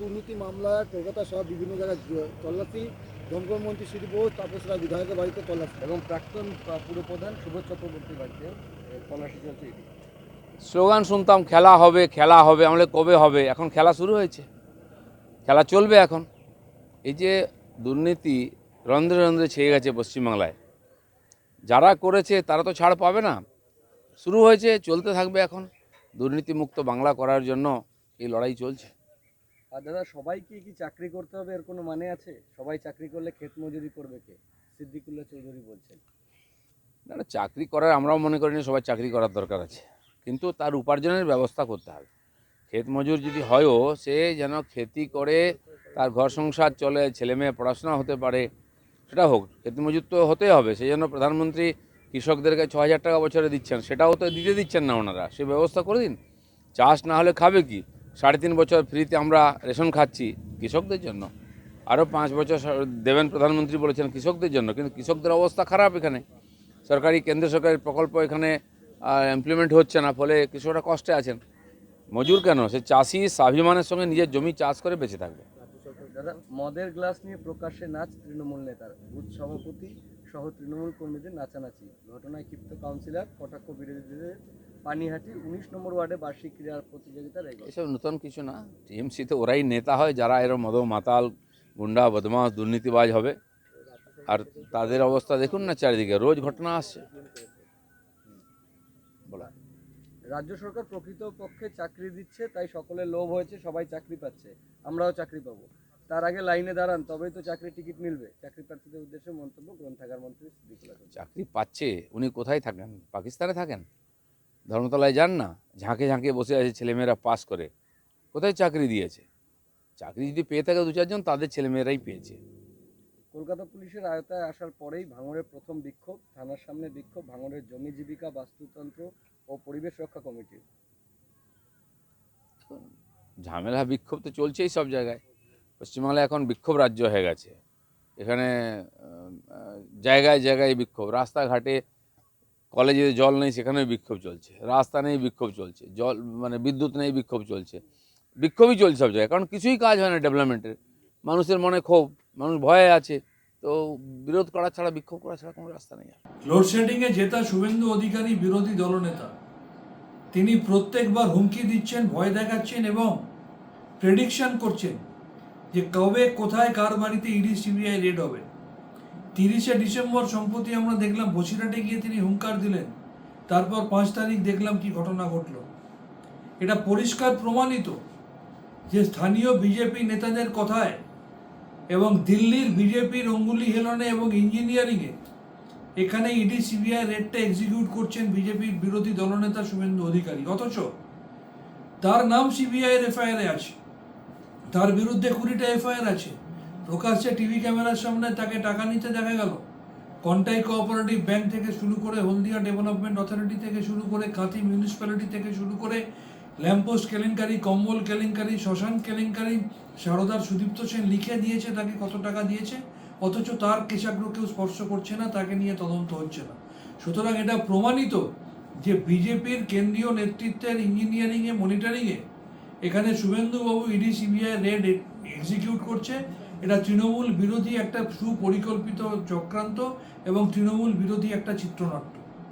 দুর্নীতি মামলা কলকাতা সহ বিভিন্ন জায়গায় তল্লাশি দমকল মন্ত্রী শ্রী বোস তাপস রায় বিধায়কের বাড়িতে তল্লাশি। এবং প্রাক্তন পুরপ্রধান সুবোধ চক্রবর্তীর বাড়িতে তল্লাশি চলছে স্লোগান শুনতাম খেলা হবে খেলা হবে আমাদের কবে হবে? এখন খেলা শুরু হয়েছে। খেলা চলবে এখন। এই যে দুর্নীতি রন্ধ্রে রন্ধ্রে ছেয়ে গেছে পশ্চিমবাংলায়। যারা করেছে তারা তো ছাড় পাবে না। শুরু হয়েছে চলতে থাকবে এখন। দুর্নীতিমুক্ত বাংলা করার জন্য এই লড়াই চলছে। দাদা সবাইকে কি চাকরি করতে হবে এর কোনো মানে আছে? সবাই চাকরি করলে ক্ষেত মজুরি করবে কে? সিদ্দিকুল্লাহ চৌধুরী বলছেন। না না, চাকরি করার আমরাও মনে করি না সবাই চাকরি করার দরকার আছে। কিন্তু তার উপার্জনের ব্যবস্থা করতে হবে। ক্ষেত মজুর যদি হয়ও, সে যেন খেতি করে, তার ঘর সংসার চলে ছেলে মেয়ে পড়াশোনা হতে পারে, সেটা হোক। ক্ষেত মজুর তো হতেই হবে। সেই জন্য প্রধানমন্ত্রী কৃষকদেরকে ছ হাজার টাকা বছরে দিচ্ছেন। সেটাও তো দিতে দিচ্ছেন না ওনারা। সে ব্যবস্থা করে দিন। চাষ না হলে খাবে কি? সাড়ে তিন বছর ফ্রিতে আমরা রেশন খাচ্ছি কৃষকদের জন্য। আরও পাঁচ বছর দেবেন প্রধানমন্ত্রী বলেছেন কৃষকদের জন্য, কিন্তু কৃষকদের অবস্থা খারাপ এখানে। সরকারি কেন্দ্র সরকারি প্রকল্প এখানে ইমপ্লিমেন্ট হচ্ছে না, ফলে কৃষকরা কষ্টে আছেন। মজুর কেন? সে চাষি স্বাভিমানের সঙ্গে নিজের জমি চাষ করে বেঁচে থাকবে। দাদা, মদের গ্লাস নিয়ে প্রকাশ্যে নাচ তৃণমূল নেতার, বুথ সভাপতি সহ তৃণমূল কর্মীদের নাচানাচি। ঘটনায় ক্ষিপ্ত কাউন্সিলর, কটাক্ষ বিরোধীদের পানিহাটি উনিশ নম্বর ওয়ার্ডে বার্ষিক ক্রীড়া প্রতিযোগিতার এসব নতুন কিছু না। টিএমসিতে ওরাই নেতা হয় যারা এরম মদ মাতাল গুন্ডা বদমাস দুর্নীতিবাজ হবে। আর তাদের অবস্থা দেখুন না চারিদিকে রোজ ঘটনা আসছে। বলা। রাজ্য সরকার প্রকৃত পক্ষে চাকরি দিচ্ছে তাই সকলের লোভ হয়েছে সবাই চাকরি পাচ্ছে আমরাও চাকরি পাবো। তার আগে লাইনে দাঁড়ান তবেই তো চাকরি টিকিট মিলবে। চাকরি প্রার্থীদের উদ্দেশ্যে মন্তব্য গ্রন্থাগার মন্ত্রী চাকরি পাচ্ছে উনি কোথায় থাকেন? পাকিস্তানে থাকেন? ধর্মতলায় যান না ঝাঁকে ঝাঁকে বসে আছে ছেলেমেয়েরা পাস করে। কোথায় চাকরি দিয়েছে? চাকরি যদি পেয়ে থাকে দু চারজন তাদের ছেলেমেয়েরাই পেয়েছে। কলকাতা পুলিশের আয়তায় আসার পরেই ভাঙড়ের প্রথম বিক্ষোভ থানার সামনে বিক্ষোভ ভাঙড়ের জমি জীবিকা বাস্তুতন্ত্র ও পরিবেশ রক্ষা কমিটি। ঝামেলা বিক্ষোভ তো চলছেই সব জায়গায়। পশ্চিমবাংলায় এখন বিক্ষোভ রাজ্য হয়ে গেছে। এখানে জায়গায় জায়গায় বিক্ষোভ। রাস্তাঘাটে কলেজে জল নেই সেখানেও বিক্ষোভ চলছে। রাস্তা নেই, বিক্ষোভ চলছে। জল মানে বিদ্যুৎ নেই, বিক্ষোভ চলছে। বিক্ষোভই চলছে সব জায়গায়, কারণ কিছুই কাজ হয় না ডেভেলপমেন্টের মানুষের মনে ক্ষোভ, মানুষ ভয়ে আছে। তো বিরোধ করা ছাড়া, বিক্ষোভ করা ছাড়া কোনো রাস্তা নেই লোডশেডিংয়ে জেতা শুভেন্দু অধিকারী বিরোধী দলনেতা। তিনি প্রত্যেকবার হুমকি দিচ্ছেন, ভয় দেখাচ্ছেন এবং প্রেডিকশন করছেন যে কবে, কোথায়, কার বাড়িতে ইডি, সিবিআই রেড হবে। তিরিশে ডিসেম্বর সম্প্রতি আমরা দেখলাম বসিরহাটে গিয়ে তিনি হুঙ্কার দিলেন। তারপর পাঁচ তারিখ দেখলাম কি ঘটনা ঘটল। এটা পরিষ্কার প্রমাণিত যে স্থানীয় বিজেপি নেতাদের কথায় এবং দিল্লির বিজেপির অঙ্গুলি হেলনে এবং ইঞ্জিনিয়ারিংয়ে এখানে ইডি, সিবিআই রেডটা এক্সিকিউট করছেন বিজেপির বিরোধী দলনেতা শুভেন্দু অধিকারী। অথচ তার নাম সিবিআই এর এফআইআরে আছে। তার বিরুদ্ধে কুড়িটা এফআইআর আছে। প্রকাশ্যে টিভি ক্যামেরার সামনে তাকে টাকা নিতে দেখা গেল। কন্টাই কোঅপারেটিভ ব্যাংক থেকে শুরু করে হলদিয়া ডেভেলপমেন্ট অথরিটি থেকে শুরু করে কাঁথি মিউনিসিপ্যালিটি থেকে শুরু করে ল্যাম্পোস্ট কেলেঙ্কারি, কম্বল কেলেঙ্কারি, শ্মশান কেলেঙ্কারি, সারদার সুদীপ্ত সেন লিখে দিয়েছে তাকে কত টাকা দিয়েছে, অথচ তার কেশাগ্র কেউ স্পর্শ করছে না, তাকে নিয়ে তদন্ত হচ্ছে না। সুতরাং এটা প্রমাণিত যে বিজেপির কেন্দ্রীয় নেতৃত্বের ইঞ্জিনিয়ারিংয়ে, মনিটরিংয়ে এখানে শুভেন্দুবাবু ইডি, সিবিআই রেড এক্সিকিউট করছে এটা তৃণমূল বিরোধী একটা সুপরিকল্পিত চক্রান্ত এবং তৃণমূল বিরোধী একটা চিত্রনাট্য।